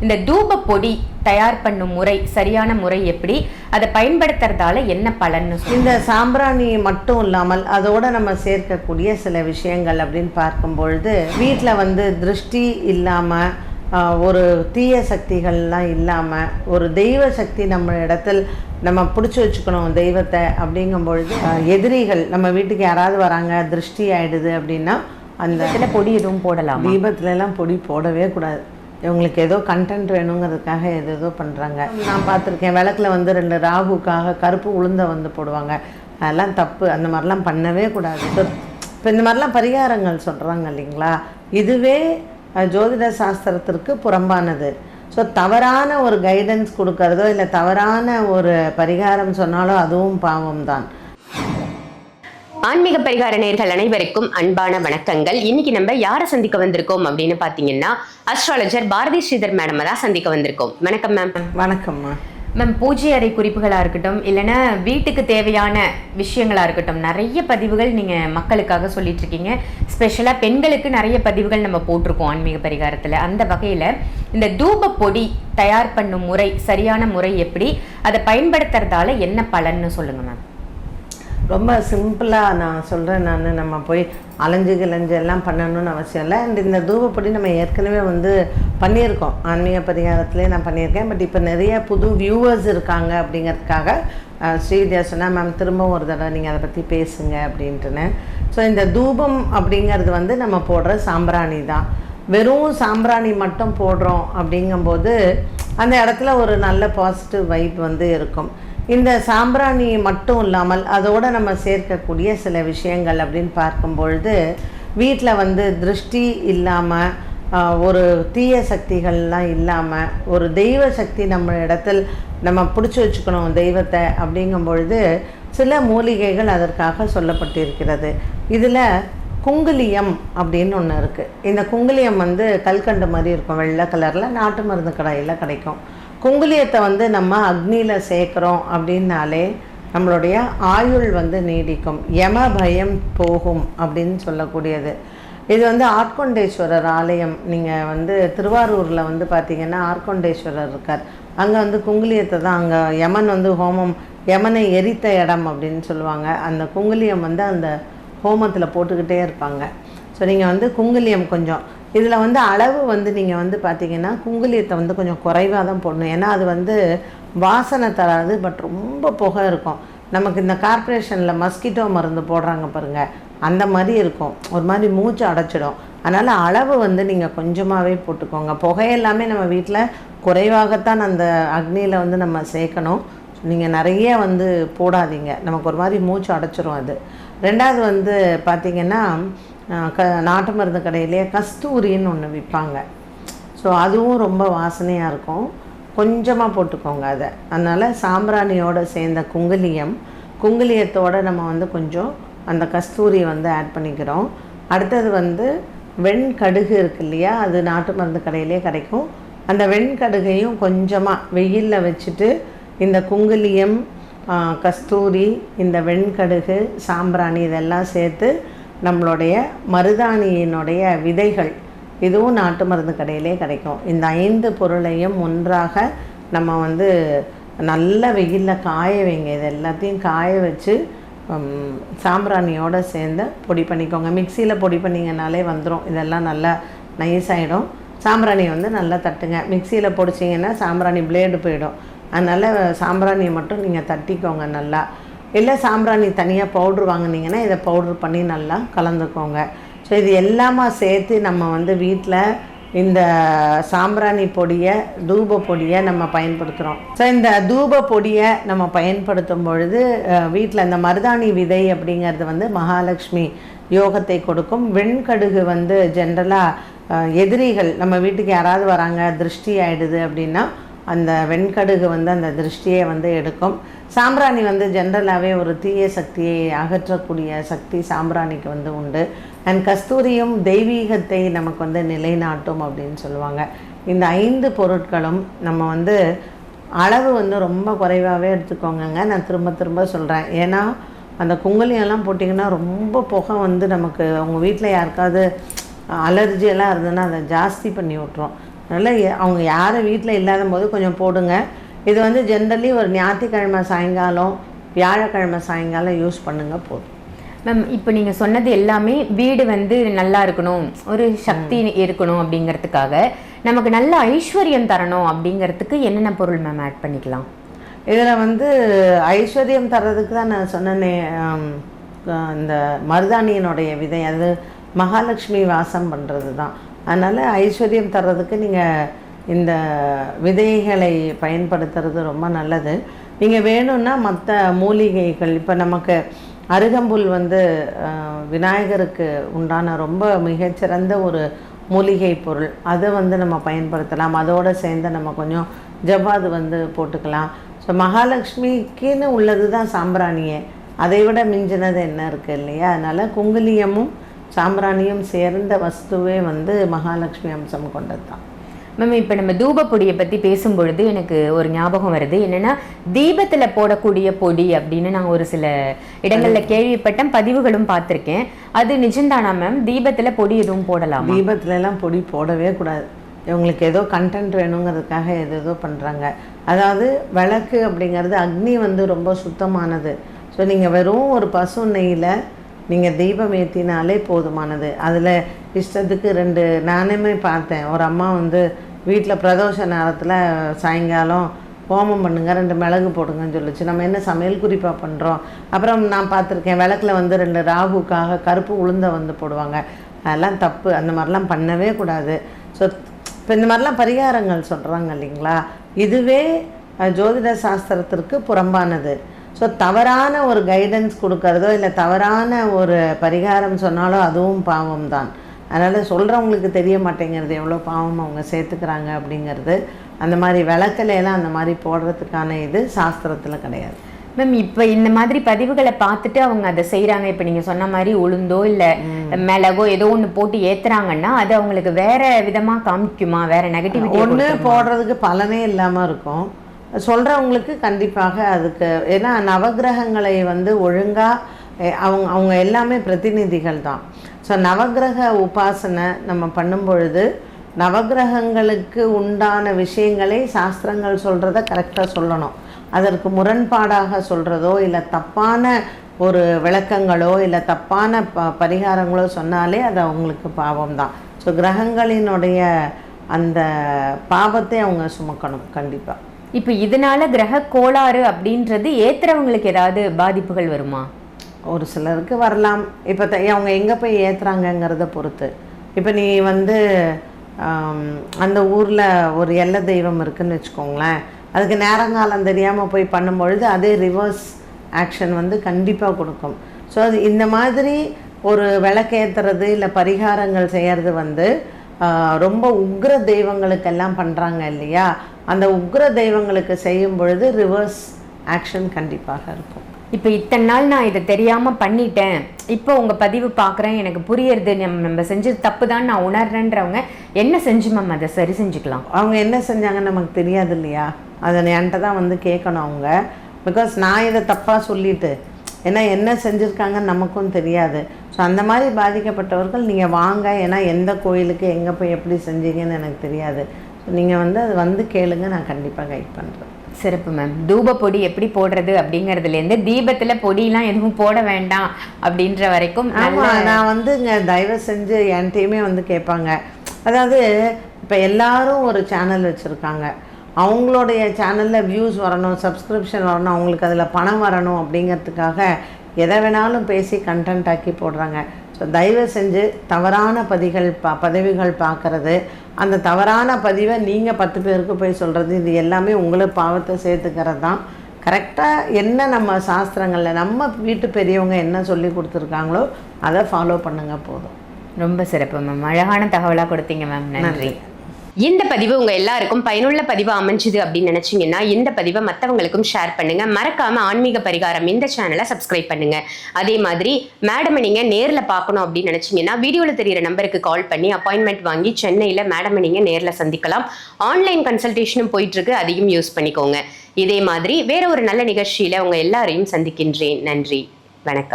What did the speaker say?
இந்த தூப பொடி தயார் பண்ணும் முறை சரியான முறை எப்படி? அதை பயன்படுத்துறதால என்ன சொல்லு. இந்த சாம்பிராணி மட்டும் இல்லாமல் அதோட நம்ம சேர்க்கக்கூடிய சில விஷயங்கள் அப்படின்னு பார்க்கும் பொழுது வீட்டில் வந்து திருஷ்டி இல்லாமல் ஒரு தீய சக்திகள்லாம் இல்லாமல் ஒரு தெய்வ சக்தி நம்ம இடத்தில் நம்ம பிடிச்சி வச்சுக்கணும் தெய்வத்தை அப்படிங்கும் பொழுது ஆஹ், எதிரிகள் நம்ம வீட்டுக்கு யாராவது வராங்க திருஷ்டி ஆயிடுது அப்படின்னா அந்த பொடி எதுவும் போடலாமா? தீபத்துல எல்லாம் பொடி போடவே கூடாது. இவங்களுக்கு ஏதோ கண்டென்ட் வேணுங்கிறதுக்காக எது ஏதோ பண்ணுறாங்க நான் பார்த்துருக்கேன் விளக்குல வந்து ரெண்டு ராகுக்காக கருப்பு உளுந்த வந்து போடுவாங்க. அதெல்லாம் தப்பு அந்த மாதிரிலாம் பண்ணவே கூடாது. இப்போ இந்த மாதிரிலாம் பரிகாரங்கள் சொல்கிறாங்க இல்லைங்களா? இதுவே ஜோதிட சாஸ்திரத்திற்கு புறம்பானது. ஸோ தவறான ஒரு கைடன்ஸ் கொடுக்கறதோ இல்லை தவறான ஒரு பரிகாரம் சொன்னாலோ அதுவும் பாவம் தான் ஆன்மீக பரிகார நேர்கள் அனைவருக்கும் அன்பான வணக்கங்கள். இன்னைக்கு நம்ம யாரை சந்திக்க வந்திருக்கோம் அப்படின்னு பாத்தீங்கன்னா அஸ்ட்ராலஜர் பாரதி ஸ்ரீதர் மேடம் தான் சந்திக்க வந்திருக்கோம். வணக்கம் மேம் வணக்கம்மா மேம் பூஜை அறை குறிப்புகளா இருக்கட்டும் இல்லைன்னா வீட்டுக்கு தேவையான விஷயங்களா இருக்கட்டும் நிறைய பதிவுகள் நீங்க மக்களுக்காக சொல்லிட்டு இருக்கீங்க. ஸ்பெஷலா பெண்களுக்கு நிறைய பதிவுகள் நம்ம போட்டிருக்கோம் ஆன்மீக பரிகாரத்துல. அந்த வகையில இந்த தூப பொடி தயார் பண்ணும் முறை சரியான முறை எப்படி அதை பயன்படுத்துறதால என்ன பலன்னு சொல்லுங்க மேம் ரொம்ப சிம்பிளாக நான் சொல்கிறேன் நான். நம்ம போய் அலைஞ்சு கிளைஞ்சு எல்லாம் பண்ணணும்னு அவசியம் இல்லை. அண்ட் இந்த தூவப்பொடி நம்ம ஏற்கனவே வந்து பண்ணியிருக்கோம். ஆன்மீக பரிகாரத்துலேயே நான் பண்ணியிருக்கேன். பட் இப்போ நிறைய புது வியூவர்ஸ் இருக்காங்க அப்படிங்கிறதுக்காக ஸ்ரீவித்யா சொன்னால் மேம் திரும்பவும் ஒரு தடவை நீங்கள் அதை பற்றி பேசுங்க அப்படின்ட்டுன்னு. ஸோ இந்த தூபம் அப்படிங்கிறது வந்து நம்ம போடுற சாம்பிராணி தான். வெறும் சாம்பிராணி மட்டும் போடுறோம் அப்படிங்கும்போது அந்த இடத்துல ஒரு நல்ல பாசிட்டிவ் வைப் வந்து இருக்கும். இந்த சாம்பிராணி மட்டும் இல்லாமல் அதோடு நம்ம சேர்க்கக்கூடிய சில விஷயங்கள் அப்படின்னு பார்க்கும் பொழுது வீட்டில் வந்து திருஷ்டி இல்லாமல் ஒரு தீய சக்திகள்லாம் இல்லாமல் ஒரு தெய்வ சக்தி நம்ம இடத்தில் நம்ம பிடிச்சி வச்சுக்கணும் தெய்வத்தை அப்படிங்கும் பொழுது சில மூலிகைகள் அதற்காக சொல்லப்பட்டிருக்கிறது. இதில் குங்குலியம் அப்படின்னு ஒன்று இருக்குது இந்த குங்குலியம் வந்து கல்கண்டு மாதிரி இருக்கும். வெள்ளை கலரில் நாட்டு மருந்து கடையில் கிடைக்கும். குங்குலியத்தை வந்து நம்ம அக்னியில் சேர்க்குறோம் அப்படின்னாலே நம்மளுடைய ஆயுள் வந்து நீடிக்கும். யம பயம் போகும் அப்படின்னு சொல்லக்கூடியது. இது வந்து ஆட்கொண்டேஸ்வரர் ஆலயம். நீங்கள் வந்து திருவாரூரில் வந்து பார்த்தீங்கன்னா ஆட்கொண்டேஸ்வரர் இருக்கார். அங்கே வந்து குங்குலியத்தை தான் அங்கே யமன் வந்து ஹோமம் யமனை எரித்த இடம் அப்படின்னு சொல்லுவாங்க. அந்த குங்குலியம் வந்து அந்த ஹோமத்தில் போட்டுக்கிட்டே இருப்பாங்க. ஸோ நீங்கள் வந்து குங்குலியம் கொஞ்சம் இதில் வந்து அளவு வந்து நீங்கள் வந்து பார்த்தீங்கன்னா குங்குலியத்தை வந்து கொஞ்சம் குறைவாக தான் போடணும். ஏன்னா அது வந்து வாசனை தராது பட் ரொம்ப புகை இருக்கும். நமக்கு இந்த கார்ப்பரேஷனில் மஸ்கிட்டோ மருந்து போடுறாங்க பாருங்கள் அந்த மாதிரி இருக்கும். ஒரு மாதிரி மூச்சு அடைச்சிடும். அதனால் அளவு வந்து நீங்கள் கொஞ்சமாகவே போட்டுக்கோங்க. புகையெல்லாமே நம்ம வீட்டில் குறைவாகத்தான் அந்த அக்னியில் வந்து நம்ம சேர்க்கணும். நீங்கள் நிறைய வந்து போடாதீங்க. நமக்கு ஒரு மாதிரி மூச்சு அடைச்சிரும் அது. ரெண்டாவது வந்து பார்த்திங்கன்னா க நாட்டு மருந்து கடையிலேயே கஸ்தூரின்னு ஒன்று விற்பாங்க ஸோ அதுவும் ரொம்ப வாசனையாக இருக்கும். கொஞ்சமாக போட்டுக்கோங்க அதை. அதனால் சாம்பிராணியோடு சேர்ந்த குங்குலியம் குங்குலியத்தோடு நம்ம வந்து கொஞ்சம் அந்த கஸ்தூரி வந்து ஆட் பண்ணிக்கிறோம். அடுத்தது வந்து வெண்கடுகு இருக்கு இல்லையா அது நாட்டு மருந்து கடையிலே கிடைக்கும். அந்த வெண்கடுகையும் கொஞ்சமாக வெயிலில் வச்சுட்டு இந்த குங்குலியம் கஸ்தூரி இந்த வெண்கடுகு சாம்பிராணி இதெல்லாம் சேர்த்து நம்மளுடைய மருதாணியினுடைய விதைகள் இதுவும் நாட்டு மருந்து கடையிலே கிடைக்கும். இந்த ஐந்து பொருளையும் ஒன்றாக நம்ம வந்து நல்ல வெயிலில் காய வைங்க. இது எல்லாத்தையும் காய வச்சு சாம்பிராணியோடு சேர்ந்து பொடி பண்ணிக்கோங்க. மிக்சியில் பொடி பண்ணிங்கனாலே வந்துடும் இதெல்லாம் நல்லா நைஸ் ஆகிடும் சாம்பிராணி வந்து நல்லா தட்டுங்க. மிக்சியில் பொடிச்சிங்கன்னா சாம்பிராணி பிளேடு போயிடும். அதனால் சாம்பிராணியை மட்டும் நீங்கள் தட்டிக்கோங்க நல்லா. இல்லை சாம்பிராணி தனியாக பவுட்ரு வாங்குனீங்கன்னா இதை பவுட்ரு பண்ணி நல்லா கலந்துக்கோங்க. ஸோ இது எல்லாமே சேர்த்து நம்ம வந்து வீட்டில் இந்த சாம்பிராணி பொடியை தூப பொடியை நம்ம பயன்படுத்துகிறோம் ஸோ இந்த தூப பொடியை நம்ம பயன்படுத்தும் பொழுது வீட்டில் இந்த மருதாணி விதை அப்படிங்கிறது வந்து மகாலட்சுமி யோகத்தை கொடுக்கும். வெண்கடுகு வந்து ஜென்ரலாக எதிரிகள் நம்ம வீட்டுக்கு யாராவது வராங்க திருஷ்டி ஆகிடுது அப்படின்னா அந்த வெண்கடுகு வந்து அந்த திருஷ்டியை வந்து எடுக்கும். சாம்பிராணி வந்து ஜென்ரலாகவே ஒரு தீய சக்தியை அகற்றக்கூடிய சக்தி சாம்பிராணிக்கு வந்து உண்டு. அண்ட் கஸ்தூரியும் தெய்வீகத்தை நமக்கு வந்து நிலைநாட்டும் அப்படின்னு சொல்லுவாங்க. இந்த ஐந்து பொருட்களும் நம்ம வந்து அளவு வந்து ரொம்ப குறைவாகவே எடுத்துக்கோங்கங்க. நான் திரும்ப திரும்ப சொல்கிறேன் ஏன்னா அந்த குங்குலியெல்லாம் போட்டிங்கன்னா ரொம்ப புகை வந்து நமக்கு உங்கள் வீட்டில் யாருக்காவது அலர்ஜி எல்லாம் இருந்ததுன்னா அதை ஜாஸ்தி பண்ணி விட்ரும் அதனால் அவங்க யாரும் வீட்டில் இல்லாத போது கொஞ்சம் போடுங்க. இது வந்து ஜென்ரலி ஒரு ஞாயிற்றுக்கிழமை சாயங்காலம் வியாழக்கிழமை சாயங்காலம் யூஸ் பண்ணுங்க போதும். மேம் இப்போ நீங்க சொன்னது எல்லாமே வீடு வந்து நல்லா இருக்கணும் ஒரு சக்தி இருக்கணும் அப்படிங்கிறதுக்காக. நமக்கு நல்ல ஐஸ்வர்யம் தரணும் அப்படிங்கிறதுக்கு என்னென்ன பொருள் மேம் ஆட் பண்ணிக்கலாம்? இதில் வந்து ஐஸ்வர்யம் தர்றதுக்கு தான் நான் சொன்னேனே இந்த மருதாணியனுடைய விதை அது மகாலட்சுமி வாசம் பண்ணுறது தான் அதனால் ஐஸ்வர்யம் தர்றதுக்கு நீங்கள் இந்த விதைகளை பயன்படுத்துறது ரொம்ப நல்லது. நீங்கள் வேணும்னா மற்ற மூலிகைகள் இப்போ நமக்கு அருகம்புல் வந்து விநாயகருக்கு உண்டான ரொம்ப மிகச்சிறந்த ஒரு மூலிகை பொருள். அதை வந்து நம்ம பயன்படுத்தலாம். அதோடு சேர்ந்து நம்ம கொஞ்சம் ஜவ்வாது வந்து போட்டுக்கலாம். ஸோ மகாலட்சுமிக்குன்னு உள்ளது தான் சாம்பிராணியே. அதை விட மிஞ்சினது என்ன இருக்குது இல்லையா? அதனால் குங்குலியமும் சாம்பிராணியும் சேர்ந்த வஸ்துவே வந்து மகாலட்சுமி அம்சம் கொண்டது தான் மேம் இப்போ நம்ம தூப பொடியை பற்றி பேசும்பொழுது எனக்கு ஒரு ஞாபகம் வருது. என்னன்னா தீபத்தில் போடக்கூடிய பொடி அப்படின்னு நான் ஒரு சில இடங்களில் கேள்விப்பட்டேன் பதிவுகளும் பார்த்துருக்கேன். அது நிஜம்தானா மேம்? தீபத்தில் பொடி எதுவும் போடலாமா? தீபத்துல எல்லாம் பொடி போடவே கூடாது. இவங்களுக்கு ஏதோ கண்டென்ட் வேணுங்கிறதுக்காக ஏதோ ஏதோ பண்ணுறாங்க அதாவது விளக்கு அப்படிங்கிறது அக்னி வந்து ரொம்ப சுத்தமானது. ஸோ நீங்கள் வெறும் ஒரு பசு நெய்யில் நீங்கள் தீபம் ஏற்றினாலே போதுமானது. அதில் இஷ்டத்துக்கு ரெண்டு நானுமே பார்த்தேன். ஒரு அம்மா வந்து வீட்டில் பிரதோஷ நேரத்தில் சாயங்காலம் ஹோமம் பண்ணுங்க ரெண்டு மிளகு போடுங்கன்னு சொல்லிச்சு. நம்ம என்ன சமையல் குறிப்பாக பண்ணுறோம் அப்புறம் நான் பார்த்துருக்கேன் விளக்குல வந்து ரெண்டு ராகுக்காக கருப்பு உளுந்தை வந்து போடுவாங்க. அதெல்லாம் தப்பு. அந்த மாதிரிலாம் பண்ணவே கூடாது. ஸோ இப்போ இந்த மாதிரிலாம் பரிகாரங்கள் சொல்கிறாங்க இல்லைங்களா? இதுவே ஜோதிட சாஸ்திரத்திற்கு புறம்பானது. ஸோ தவறான ஒரு கைடன்ஸ் கொடுக்கறதோ இல்லை தவறான ஒரு பரிகாரம் சொன்னாலோ அதுவும் பாவம் தான் அதனால் சொல்கிறவங்களுக்கு தெரிய மாட்டேங்கிறது எவ்வளோ பாவம் அவங்க சேர்த்துக்கிறாங்க அப்படிங்கிறது. அந்த மாதிரி விளக்குல எல்லாம் அந்த மாதிரி போடுறதுக்கான இது சாஸ்திரத்தில் கிடையாது. மேம் இப்போ இந்த மாதிரி பதிவுகளை பார்த்துட்டு அவங்க அதை செய்றாங்க. இப்போ நீங்க சொன்ன மாதிரி உளுந்தோ இல்லை மிளகோ ஏதோ ஒன்று போட்டு ஏத்துறாங்கன்னா அது அவங்களுக்கு வேற விதமா காமிக்குமா? வேற நெகட்டிவிட்டி ஒன்று போடுறதுக்கு பலனே இல்லாமல் இருக்கும். சொல்கிறவங்களுக்கு கண்டிப்பாக அதுக்கு ஏன்னா நவக்கிரகங்களை வந்து ஒழுங்காக அவங்க அவங்க எல்லாமே பிரதிநிதிகள் தான். ஸோ நவக்கிரக உபாசனை நம்ம பண்ணும் பொழுது நவக்கிரகங்களுக்கு உண்டான விஷயங்களை சாஸ்திரங்கள் சொல்கிறத கரெக்டாக சொல்லணும். அதற்கு முரண்பாடாக சொல்கிறதோ இல்லை தப்பான ஒரு விளக்கங்களோ இல்லை தப்பான ப பரிகாரங்களோ சொன்னாலே அது அவங்களுக்கு பாவம் தான். ஸோ கிரகங்களினுடைய அந்த பாவத்தை அவங்க சுமக்கணும் கண்டிப்பாக இப்போ இதனால கிரக கோளாறு அப்படின்றது ஏத்துறவங்களுக்கு ஏதாவது பாதிப்புகள் வருமா? ஒரு சிலருக்கு வரலாம். இப்போ த- அவங்க எங்கே போய் ஏற்றுறாங்கங்கிறத பொறுத்து. இப்போ நீ வந்து அந்த ஊரில் ஒரு எல்லை தெய்வம் இருக்குன்னு வச்சுக்கோங்களேன். அதுக்கு நேரங்காலம் தெரியாமல் போய் பண்ணும்பொழுது அதே ரிவர்ஸ் ஆக்ஷன் வந்து கண்டிப்பாக கொடுக்கும். ஸோ அது இந்த மாதிரி ஒரு விளக்கேற்றுறது இல்லை பரிகாரங்கள் செய்கிறது வந்து ரொம்ப உக்ர தெய்வங்களுக்கெல்லாம் பண்ணுறாங்க இல்லையா? அந்த உக்ர தெய்வங்களுக்கு செய்யும் பொழுது ரிவர்ஸ் ஆக்ஷன் கண்டிப்பாக இருக்கும். இப்போ இத்தனை நாள் நான் இதை தெரியாம பண்ணிட்டேன். இப்போ உங்க பதிவு பார்க்குறேன் எனக்கு புரியுறது நம்ம நம்ம செஞ்சது தப்பு தான் நான் உணர்றேன்றவங்க என்ன செஞ்சு மேம் அதை சரி செஞ்சுக்கலாம். அவங்க என்ன செஞ்சாங்கன்னு நமக்கு தெரியாது இல்லையா? அதை என்கிட்ட தான் வந்து கேட்கணும் அவங்க. பிகாஸ் நான் இதை தப்பாக சொல்லிட்டு ஏன்னா என்ன செஞ்சுருக்காங்கன்னு நமக்கும் தெரியாது. ஸோ அந்த மாதிரி பாதிக்கப்பட்டவர்கள் நீங்கள் வாங்க. ஏன்னா எந்த கோயிலுக்கு எங்கே போய் எப்படி செஞ்சீங்கன்னு எனக்கு தெரியாது. நீங்கள் வந்து அது வந்து கேளுங்க நான் கண்டிப்பாக கைட் பண்ணுறேன் சிறப்பு மேம் தூப பொடி எப்படி போடுறது அப்படிங்கறதுலேருந்து தீபத்துல பொடியெல்லாம் எதுவும் போட வேண்டாம் அப்படின்ற வரைக்கும் ஆமாம் நான் வந்து இங்கே தயவு செஞ்சு என்கிட்டயுமே வந்து கேட்பாங்க. அதாவது இப்போ எல்லாரும் ஒரு சேனல் வச்சுருக்காங்க. அவங்களுடைய சேனலில் வியூஸ் வரணும் சப்ஸ்கிரிப்ஷன் வரணும் அவங்களுக்கு அதில் பணம் வரணும் அப்படிங்கிறதுக்காக எதை வேணாலும் பேசி கண்டென்ட் ஆக்கி போடுறாங்க. ஸோ தயவு செஞ்சு தவறான பதிகள் பா பதவிகள் பார்க்கறது. அந்த தவறான பதிவை நீங்கள் பத்து பேருக்கு போய் சொல்கிறது இது எல்லாமே உங்களுக்கு பாவத்தை சேர்த்துக்கிறது தான். கரெக்டாக என்ன நம்ம சாஸ்திரங்களில் நம்ம வீட்டு பெரியவங்க என்ன சொல்லி கொடுத்துருக்காங்களோ அதை ஃபாலோ பண்ணுங்க போதும். ரொம்ப சிறப்பு மேம் அழகான தகவலா கொடுத்தீங்க மேம் நன்றி. இந்த பதிவு உங்க எல்லாருக்கும் பயனுள்ள பதிவு அமைஞ்சுது அப்படின்னு நினைச்சீங்கன்னா இந்த பதிவை மற்றவங்களுக்கும் ஷேர் பண்ணுங்க. மறக்காம ஆன்மீக பரிகாரம் இந்த சேனலை சப்ஸ்கிரைப் பண்ணுங்க. அதே மாதிரி மேடமை நீங்க நேரில் பார்க்கணும் அப்படின்னு நினைச்சீங்கன்னா வீடியோல தெரியிற நம்பருக்கு கால் பண்ணி அப்பாயின்மெண்ட் வாங்கி சென்னையில மேடமை நீங்க நேரில் சந்திக்கலாம். ஆன்லைன் கன்சல்டேஷனும் போயிட்டு இருக்கு அதையும் யூஸ் பண்ணிக்கோங்க. இதே மாதிரி வேற ஒரு நல்ல நிகழ்ச்சியில உங்க எல்லாரையும் சந்திக்கின்றேன். நன்றி. வணக்கம்.